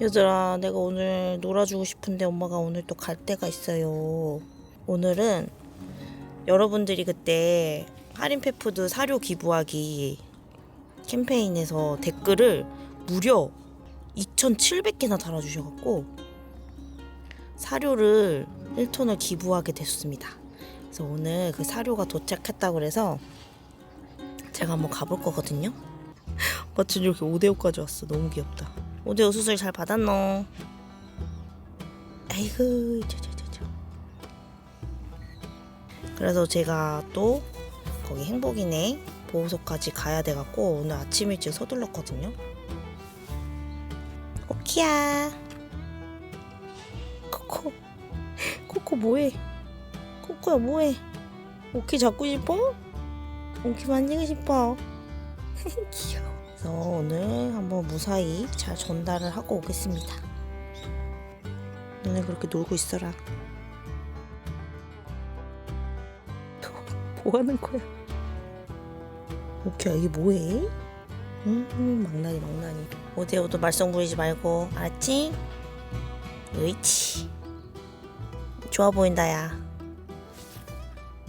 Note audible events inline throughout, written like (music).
얘들아, 내가 오늘 놀아주고 싶은데 엄마가 오늘 또 갈 데가 있어요. 오늘은 여러분들이 그때 할인 페푸드 사료 기부하기 캠페인에서 댓글을 무려 2,700개나 달아주셔갖고 사료를 1톤을 기부하게 됐습니다. 그래서 오늘 그 사료가 도착했다고 그래서 제가 한번 가볼 거거든요. 마침 이렇게 오데오까지 왔어. 너무 귀엽다. 오데오 수술 잘 받았노? 아이고 저저저저. 그래서 제가 또 거기 행복이네 보호소까지 가야 돼갖고 오늘 아침 일찍 서둘렀거든요. 오키야. 코코. 코코 뭐해? 코코야 뭐해? 오키 잡고 싶어? 오키 만지고 싶어. (laughs) 귀여워. 그래서 오늘 한번 무사히 잘 전달을 하고 오겠습니다. 너네 그렇게 놀고 있어라. (laughs) 뭐 하는 거야? 오키야 이게 뭐해? 음 망나니 망나니 어디 오도 말썽 부리지 말고 알았지? 으이치 좋아 보인다 야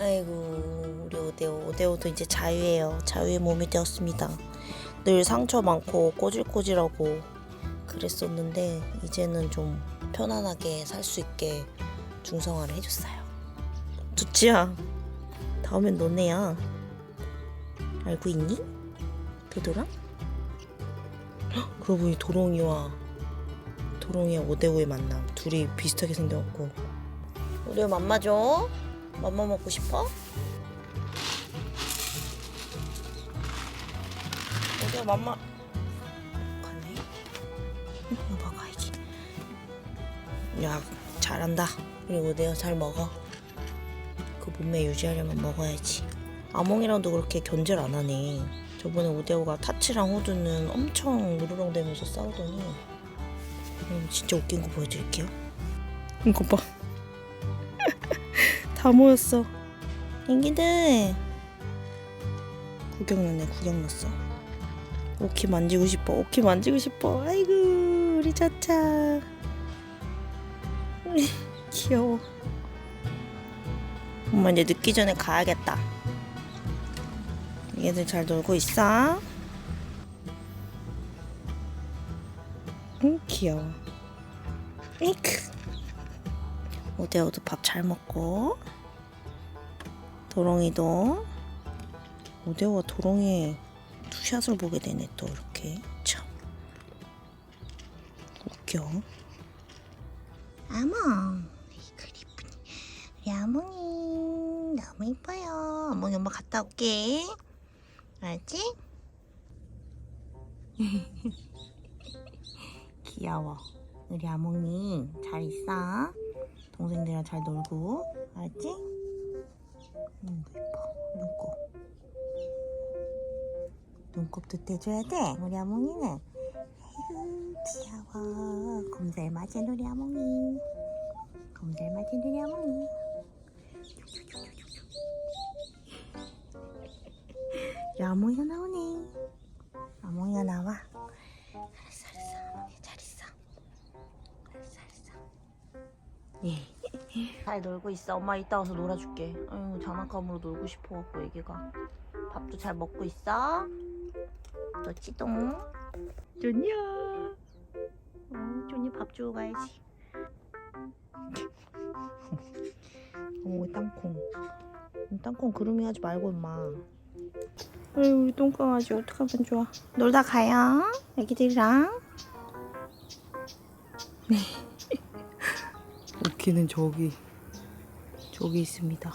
아이고 우리 오데오 오데오도 이제 자유예요 자유의 몸이 되었습니다 늘 상처 많고 꼬질꼬질하고 그랬었는데 이제는 좀 편안하게 살 수 있게 중성화를 해줬어요 두치야 다음엔 너네야 알고 있니? 헉, 그러고 보니 도롱이와 도롱이와 오데오의 만남 둘이 비슷하게 생겼고 우리 맘마 줘? 맘마 먹고 싶어? 오데오 맘마. 가네. 이거 먹어야지. 야 잘한다. 우리 오데오 잘 먹어. 그 몸매 유지하려면 먹어야지. 아몽이랑도 그렇게 견제를 안 하네. 저번에 오데오가 타치랑 호두는 엄청 으르렁대면서 싸우더니. 음, 진짜 웃긴 거 보여드릴게요. 이거 봐. (laughs) 다 모였어. 인기들. 구경 났네, 구경 났어. 오키 만지고 싶어, 오키 만지고 싶어. 아이고, 우리 차차. (laughs) 귀여워. 엄마 이제 늦기 전에 가야겠다. 얘들 잘 놀고 있어? 응, 귀여워. 이크. 오데오도 밥 잘 먹고 도롱이도 오데오와 도롱이의 투샷을 보게 되네 또 이렇게. 참. 웃겨. 아몽 이쁘니. 우리 아몽이 너무 이뻐요. 아몽이 엄마 갔다 올게. 알지? (laughs) 귀여워. 우리 아몽이 잘 있어? 동생들이랑 잘 놀고. 알았지? 음, 예뻐. 눈곱 눈곱도 떼줘야 돼 우리 아몽이는 아이고 귀여워 곰살 맞은 우리 아몽이 곰살 맞은 우리 아몽이 우리 아몽이가 나오네 아몽이가 나와 알았어 아몽이 잘 있어 알았어 예. 잘 놀고 있어. 엄마 이따 와서 놀아줄게. 아유, 장난감으로 놀고 싶어갖고 애기가. 밥도 잘 먹고 있어. 너 찌동. 좋냐? 어, 좋니 밥 주고 가야지. (laughs) 어머, 땅콩. 땅콩 그루밍 하지 말고 엄마. 아유, 우리 똥강아지 어떡하면 좋아. 놀다 가요. 애기들이랑. (laughs) 오키는 저기 저기 있습니다.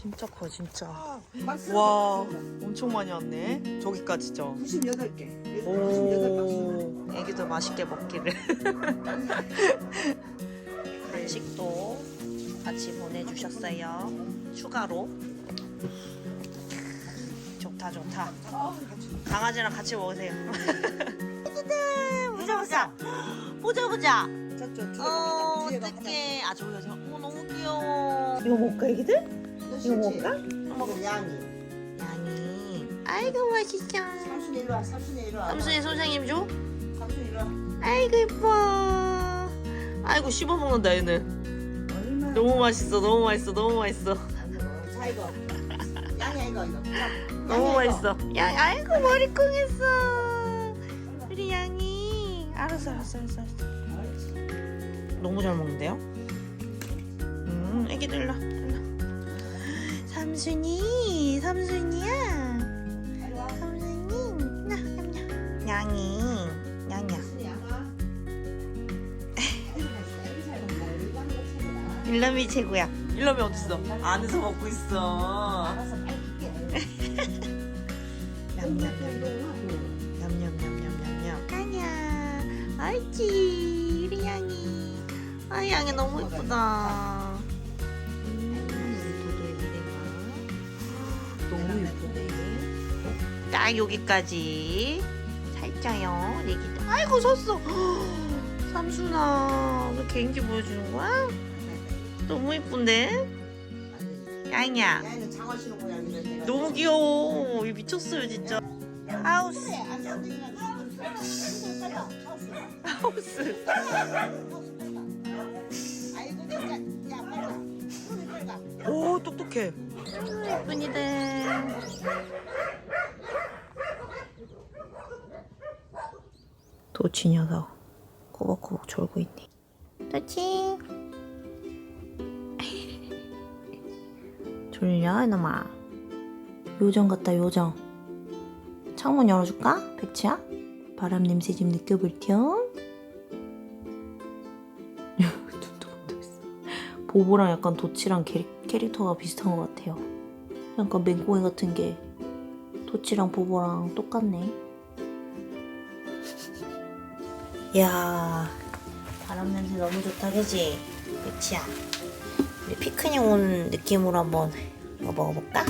진짜 커 진짜. 박스 와 엄청 많이 왔네. 저기까지죠. 98개. 오, 애기들 맛있게 먹기를. (laughs) 간식도 같이 보내주셨어요. 추가로. 좋다, 좋다. 강아지랑 같이 먹으세요. (laughs) 애기들, 보자, 보자. 보자, 보자. 저쪽 어, 어떡해. 아, 저기, 저, 어, 너무 귀여워. 이거 먹을까, 애기들? 이거 먹을까? 양이. 양이. 아이고, 맛있어. 삼순이 이리 와. 삼순이 이리 와. 삼순이 선생님 줘? 삼순이 이리 와. 아이고 이뻐 아이고 씹어 먹는다 얘는 얼마나. 너무 맛있어 너무 맛있어 너무 맛있어 자 이거. 양이야 이거 이거. 자, 너무 양이야, 이거. 맛있어 야 아이고 머리 콩했어 우리 양이 알았어 알았어 알았어 알았어. 너무 잘 먹는데요? 음 애기들 일로 와, 일로 와. 삼순이 삼순이야. 삼순이 나 냠냠 양이 최고다. 일람이 최고야 일람이 어딨어? 안에서 먹고 있어. 냠냠냠 냠 냠냠냠냠냠 아니야 알지 우리 양이 아 양이 너무 예쁘다 딱 여기까지. 살짝요. 얘기도 아이고 섰어. 삼순아. 너 개인기 보여주는 거야? 너무 예쁜데? 양이야 야는 장화 신은 고양이를 내가. 너무 귀여워. 이 미쳤어요 진짜. 하우스. 하우스. 오 똑똑해. 예쁜이들 도치 녀석 꼬박꼬박 졸고 있네 도치 (laughs) 졸려 이놈아 요정 같다 요정 창문 열어줄까? 백치야? 바람 냄새 좀 느껴볼 겸 (laughs) 눈도 감독있어 보보랑 약간 도치랑 캐, 캐릭터가 비슷한 것 같아요. 약간 맹꽁이 같은 게 도치랑 보보랑 똑같네. 이야 바람 냄새 너무 좋다 그지? 그치야 우리 피크닉 온 느낌으로 한번 이거 먹어볼까?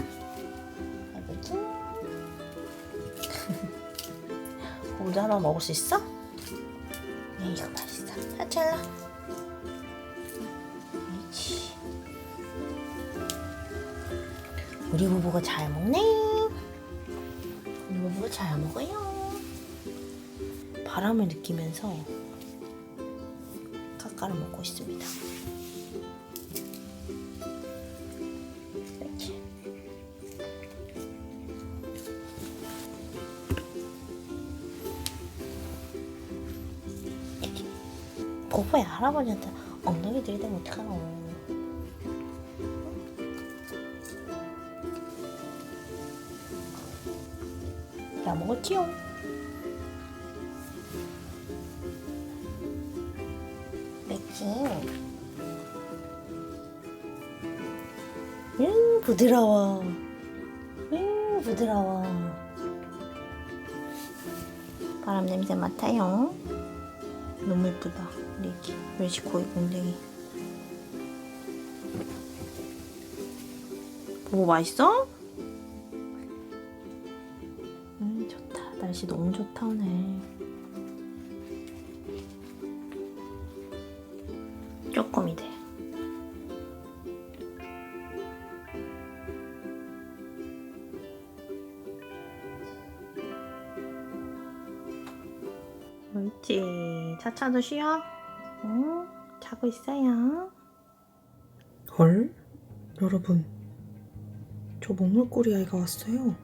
알겠지? (laughs) 혼자 하나 먹을 수 있어? 네, 이거 맛있어. 아, 잘라. 그렇지. 우리 부부가 잘 먹네. 우리 부부가 잘 먹어요. 바람을 느끼면서 카카를 먹고 있습니다. 이렇게. 보보야 할아버지한테 엉덩이 들이대면 어떡하노. 야 먹었지요? 맵지? 음 부드러워. 음 부드러워. 바람 냄새 맡아요. 너무 예쁘다. 우리 애기 멸치코이 공댕이. 보고 맛있어? 음 좋다. 날씨 너무 좋다 오늘 조금이 돼 옳지 차차도 쉬어 응 자고 있어요 헐? 여러분, 저 먹물꼬리 아이가 왔어요.